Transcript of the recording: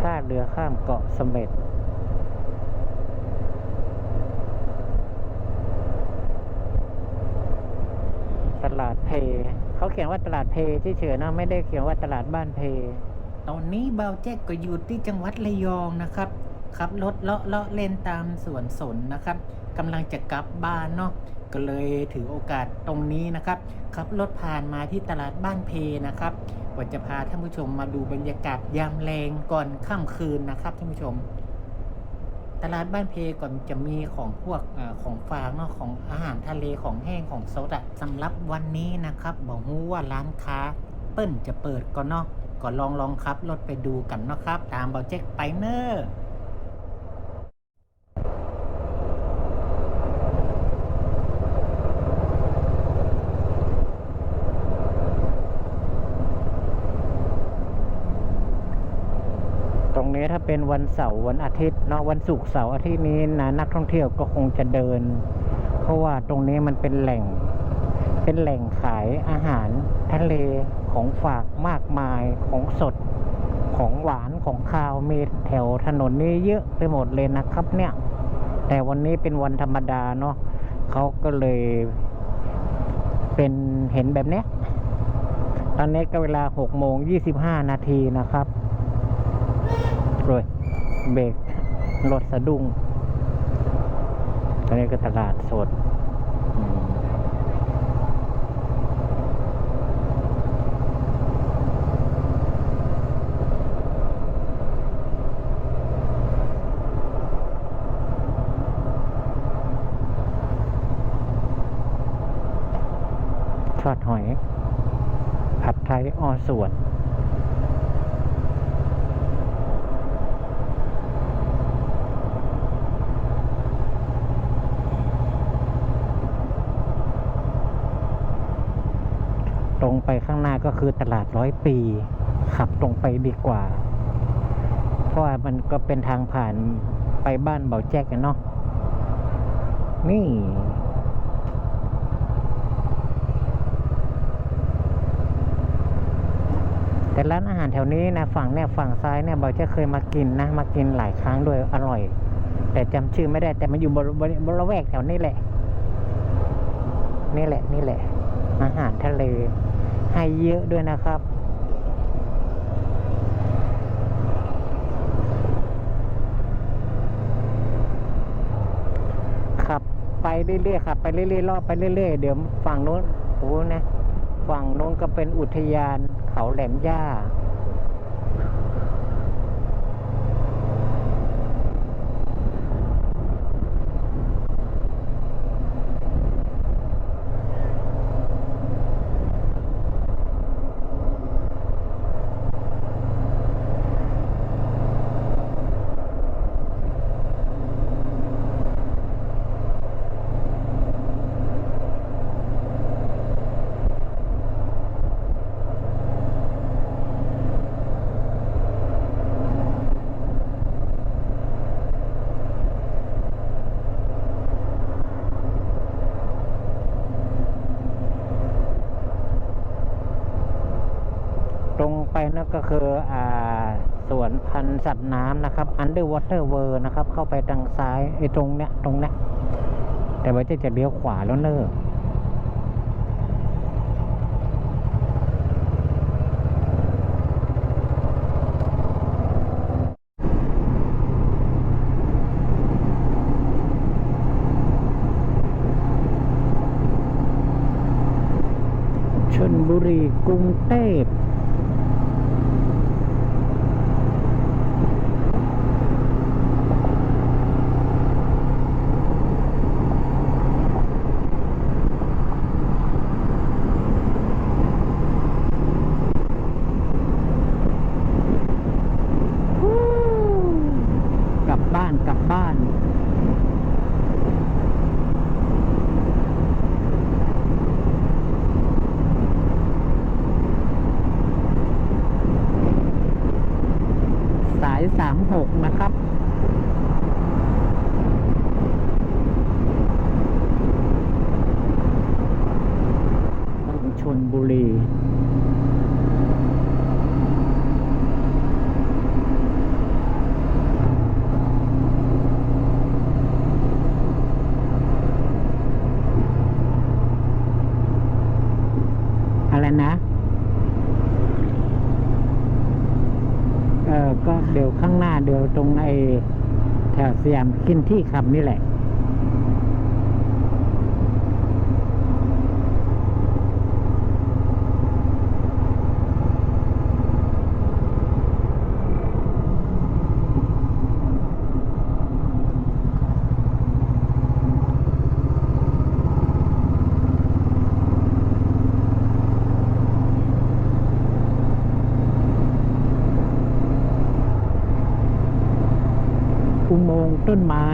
ท่าเรือข้ามเกาะเสม็ดตลาดเพ เขาเขียนว่าตลาดเพที่เฉยนะไม่ได้เขียนว่าตลาดบ้านเพ ตอนนี้เบาแจ็คก็อยู่ที่จังหวัดระยองนะครับขับรถเลาะเลาะเล่นตามสวนสนนะครับกำลังจะกลับบ้านเนาะ ก็เลยถือโอกาสตรงนี้นะครับขับรถผ่านมาที่ตลาดบ้านเพนะครับก็จะพาท่านผู้ชมมาดูบรรยากาศยามแรงก่อนค่ำคืนนะครับท่านผู้ชม ตลาดบ้านเพก่อนจะมีของพวกอของฝากเนาะของอาหารทะเลของแห้งของสดะสำหรับวันนี้นะครับบอกฮู้ว่าร้านค้าเปิ้ลจะเปิดก่อนเนาะก็ลองลองครับรถไปดูกันเนาะครับ ตามเบาเจ๊กไปเนอร์ ถ้าเป็นวันเสาร์วันอาทิตย์เนาะวันศุกร์เสาร์อาทิตย์นี้นะนักท่องเที่ยวก็คงจะเดิน เพราะว่าตรงนี้มันเป็นแหล่ง เป็นแหล่งขายอาหารทะเลของฝากมากมายของสดของหวานของคาวมีแถวถนนนี้เยอะไปหมดเลยนะครับเนี่ย แต่วันนี้เป็นวันธรรมดาเนาะเขาก็เลยเป็นเห็นแบบเนี้ยตอนนี้ก็เวลาหกโมงยี่สิบห้านาทีนะครับ โรยเบรกรถสะดุ้งตอนนี้ก็ตลาดสดทอดหอย ผัดไทยอ้อส่วน รงไปข้างหน้าก็คือตลาดร้อยปี ขับตรงไปดีกว่า เพราะว่ามันก็เป็นทางผ่านไปบ้านเบาแจ๊กกันเนาะนี่แต่ร้านอาหารแถวนี้นะฝั่งเนี่ยฝั่งซ้ายเนี่ยบอยจะเคยมากินนะ มากินหลายครั้งด้วยอร่อย แต่จำชื่อไม่ได้แต่มันอยู่บริบริบริเวณแถวนี้แหละ นี่แหละนี่แหละ อาหารทะเล ให้เยอะด้วยนะครับ ขับไปเรื่อยๆขับไปเรื่อยๆรอบไปเรื่อยๆ เดี๋ยวฝั่งโน้นโอ้โหนะ ฝั่งโน้นก็เป็นอุทยานเขาแหลมย่า ตรง ไปนั่นก็คืออ่าสวนพันธุ์สัตว์น้ำนะครับ Underwater World นะครับ เข้าไปทางซ้ายไอ้ตรงเนี้ยตรงเนี้ยแต่ว่าจะจะเลี้ยวขวาแล้วเนอะชนบุรีกรุงเทพ กลับบ้านสายสามหกนะครับชนบุรี แล้วนะ เออก็เดี๋ยวข้างหน้าเดี๋ยวตรงไอแถวสยามคินที่คำนี่แหละ อุโมงค์ต้นไม้